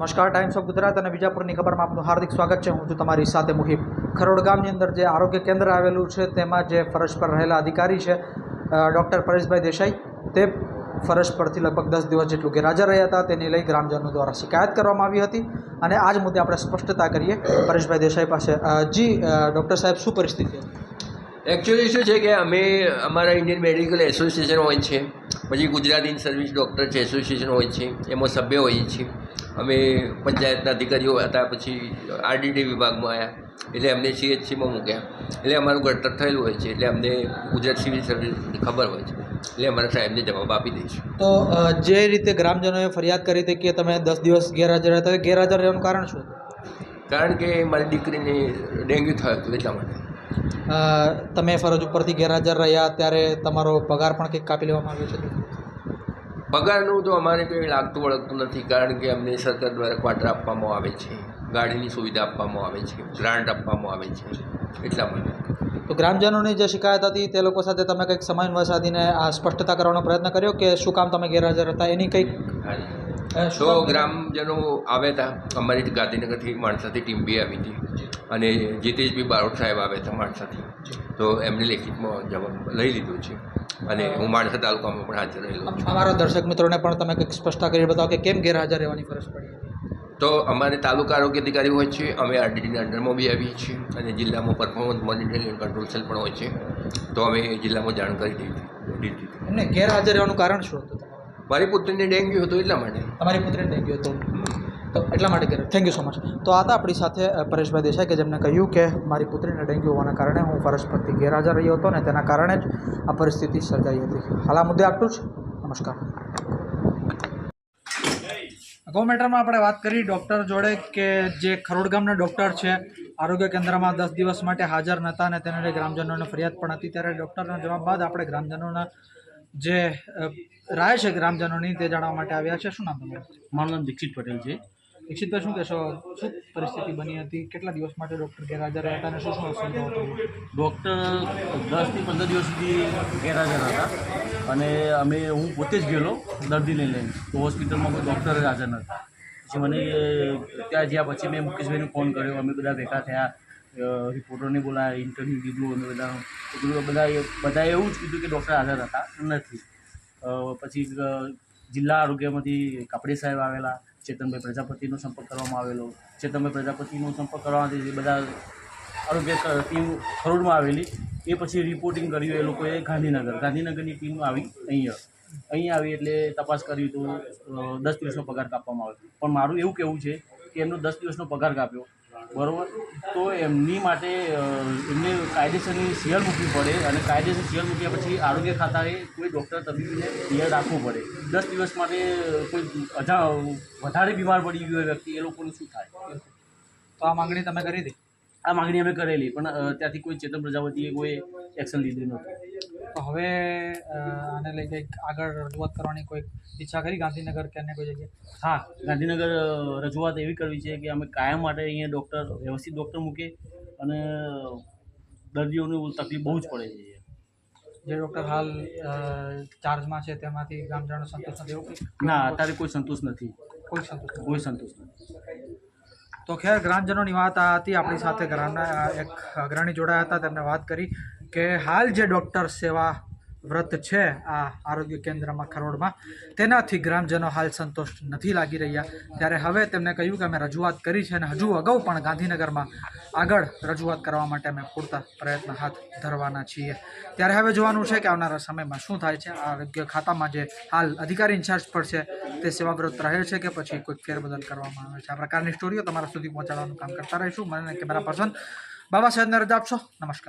નમસ્કાર times of Gujarat અને વિજાપુરની ખબરમાં આપનું હાર્દિક સ્વાગત છે. હું છું તમારી સાથે મુહિબ. ખરોડ ગામની અંદર જે આરોગ્ય કેન્દ્ર આવેલું છે, તેમાં જે ફરજ પર રહેલા અધિકારી છે ડૉક્ટર પરેશભાઈ દેસાઈ, તે ફરજ પરથી લગભગ દસ દિવસ જેટલું ગેરહાજર રહ્યા હતા. તેને લઈ ગ્રામજનો દ્વારા શિકાયત કરવામાં આવી હતી. અને આ જ મુદ્દે આપણે સ્પષ્ટતા કરીએ. પરેશભાઈ દેસાઈ પાસે જી ડૉક્ટર સાહેબ, શું પરિસ્થિતિ એકચ્યુઅલી શું છે કે અમે અમારા ઇન્ડિયન મેડિકલ એસોસિએશન હોય છે પછી ગુજરાત ઇન સર્વિસ ડૉક્ટર છે એસોસિએશન હોય છે એમાં સભ્ય હોઈએ છીએ. અમે પંચાયતના અધિકારીઓ હતા પછી આરડીટી વિભાગમાં આવ્યા એટલે અમને સીએચસીમાં મૂક્યા. એટલે અમારું ઘડતર થયેલું હોય છે એટલે અમને ગુજરાત સિવિલ સર્વિસની ખબર હોય છે. એટલે અમારા સાહેબને જવાબ આપી દઈશું. તો જે રીતે ગ્રામજનોએ ફરિયાદ કરી હતી કે તમે દસ દિવસ ગેરહાજર હતા તો ગેરહાજર રહેવાનું કારણ શું કારણ કે મારી દીકરીને ડેન્ગ્યુ થયો હતો એટલા માટે. તમે ફરજ ઉપરથી ગેરહાજર રહ્યા ત્યારે તમારો પગાર પણ કંઈક કાપી લેવામાં આવ્યો છે? પગારનું તો અમારે કંઈ લાગતું વળગતું નથી કારણ કે અમને સરકાર દ્વારા ક્વાર્ટર આપવામાં આવે છે ગાડીની સુવિધા આપવામાં આવે છે ગ્રાન્ટ આપવામાં આવે છે એટલા માટે. તો ગ્રામજનોની જે શિકાયત હતી તે લોકો સાથે તમે કંઈક સમન્વય સાધીને આ સ્પષ્ટતા કરવાનો પ્રયત્ન કર્યો કે શું કામ તમે ગેરહાજર હતા? એની કંઈક કામ- ગ્રામજનો આવ્યા હતા અમારી ગાંધીનગરથી માણસાથી ટીમ બી આવી હતી. અને જીતેશભાઈ બારોટ સાહેબ આવ્યા હતા માણસાથી. તો એમને લેખિતમાં જવાબ લઈ લીધો છે. અને હું માણસા તાલુકામાં પણ હાજર રહેલો અમારા દર્શક મિત્રોને પણ તમે કંઈક સ્પષ્ટતા કરી બતાવો કે કેમ ગેરહાજર રહેવાની ફરજ પડી તો અમારે તાલુકા આરોગ્ય અધિકારી હોય છે અમે આરડીડીના અંડરમાં બી આવીએ છીએ અને જિલ્લામાં performance monitoring and control cell પણ હોય છે. તો અમે જિલ્લામાં જાણ કરી દીધી દીધી એમને ગેરહાજર રહેવાનું કારણ શું હતું? મારી પુત્રીને ડેન્ગ્યુ હતું એટલા માટે. તમારી પુત્રીને ડેન્ગ્યુ ગયું હતું? તો એટલા માટે કર્યું. થેન્ક યુ સો મચ તો આ હતા આપણી સાથે પરેશભાઈ દેસાઈ કે જેમને કહ્યું કે મારી પુત્રીને ડેન્ગ્યુ હોવાના કારણે હું ફરજ પરથી ગેરહાજર રહ્યો હતો ને તેના કારણે જ આ પરિસ્થિતિ સર્જાઈ હતી. હાલ આ મુદ્દે આટલું જ. નમસ્કાર. ગૌ મેટરમાં આપણે વાત કરી ડૉક્ટર જોડે કે જે ખરોડ ગામના ડૉક્ટર છે, આરોગ્ય કેન્દ્રમાં દસ દિવસ માટે હાજર નહોતા અને તેને ગ્રામજનોને ફરિયાદ પણ હતી. ત્યારે ડૉક્ટરના જવાબ બાદ આપણે ગ્રામજનોના જે રાય છે ગ્રામજનોની તે જાણવા માટે આવ્યા છે. શું નામ તમારું? મારું નામ દીક્ષિત પટેલ છે. દીક્ષિતભાઈ શું કહેશો? શું પરિસ્થિતિ બની હતી? કેટલા દિવસ માટે ડૉક્ટર ગેરહાજર રહ્યા હતા અને શું શું અસુવિધાઓ થઈ ડૉક્ટર દસથી પંદર દિવસ સુધી ગેરહાજર હતા અને અમે હું પોતે જ ગયેલો દર્દી લઈને. તો હોસ્પિટલમાં કોઈ ડૉક્ટર જ હાજર નહોતા. પછી મને ત્યાં જ્યાં પછી મેં મુકેશભાઈને ફોન કર્યો અમે બધા ભેગા થયા. રિપોર્ટરને બોલાયા ઇન્ટરવ્યૂ કીધું અમે બધા બધું બધા બધાએ એવું જ કીધું કે ડૉક્ટર હાજર હતા, નથી. પછી જિલ્લા આરોગ્યમાંથી કાપડી સાહેબ આવેલા, ચેતનભાઈ પ્રજાપતિનો સંપર્ક કરવામાં આવેલો. ચેતનભાઈ પ્રજાપતિનો સંપર્ક કરવાથી જે બધા આરોગ્ય ટીમ ખરોડમાં આવેલી, એ પછી રિપોર્ટિંગ કર્યું એ લોકોએ ગાંધીનગર. ગાંધીનગરની ટીમ આવી અહીંયા. અહીં આવી એટલે તપાસ કરી તો દસ દિવસનો પગાર કાપવામાં આવ્યો. પણ મારું એવું કહેવું છે કે એમનો દસ દિવસનો પગાર કાપ્યો. બરાબર? તો એમની માટે એમને કાયદેસરની સિયર મૂકવી પડે અને કાયદેસર સિયર મૂક્યા પછી આરોગ્ય ખાતાએ કોઈ ડૉક્ટર તબીબીને સિયર રાખવું પડે. દસ દિવસ માટે કોઈ વધારે બીમાર પડી ગયો હોય વ્યક્તિ, એ લોકોનું શું થાય? તો આ માંગણી તમે કરી હતી આ માગણી અમે કરેલી પણ ત્યાંથી કોઈ ચેતન પ્રજાપતિએ કોઈ એક્શન લીધું નહોતું. તો હવે આને લઈ કંઈક આગળ રજૂઆત કરવાની કોઈ ઈચ્છા કરી? ગાંધીનગર કે અન્ય કોઈ જગ્યાએ? હા ગાંધીનગર રજૂઆત એવી કરવી છે કે અમે કાયમ માટે અહીંયા ડૉક્ટર વ્યવસ્થિત ડૉક્ટર મૂકે અને દર્દીઓને તકલીફ બહુ જ પડે છે. જે ડૉક્ટર હાલ ચાર્જમાં છે તેમાંથી ગ્રામજનો સંતોષ નથી? ના અત્યારે કોઈ સંતોષ નથી. કોઈ સંતોષ કોઈ સંતોષ નથી. તો ખેર, ગ્રામજનોની વાત આ હતી. આપણી સાથે ગ્રામના એક અગ્રણી જોડાયા હતા. તેમને વાત કરી કે હાલ જે ડૉક્ટર સેવા વ્રત છે આ આરોગ્ય કેન્દ્રમાં ખરોડમાં. તેનાથી ગ્રામજનો હાલ સંતોષ નથી લાગી રહ્યા. ત્યારે હવે તેમને કહ્યું કે અમે રજૂઆત કરી છે અને હજુ અગાઉ પણ ગાંધીનગરમાં આગળ રજૂઆત કરવા માટે અમે પૂરતા પ્રયત્ન હાથ ધરવાના છીએ. ત્યારે હવે જોવાનું છે કે આવનારા સમયમાં શું થાય છે. આરોગ્ય ખાતામાં જે હાલ અધિકારી ઇન્ચાર્જ પર છે તે સેવાવ્રત રહે છે કે પછી કોઈ ફેરબદલ કરવામાં આવે છે. આ પ્રકારની સ્ટોરીઓ તમારા સુધી પહોંચાડવાનું કામ કરતા રહીશું. મને કેમેરા પર્સન બાબા સાહેબને રજા આપશો નમસ્કાર.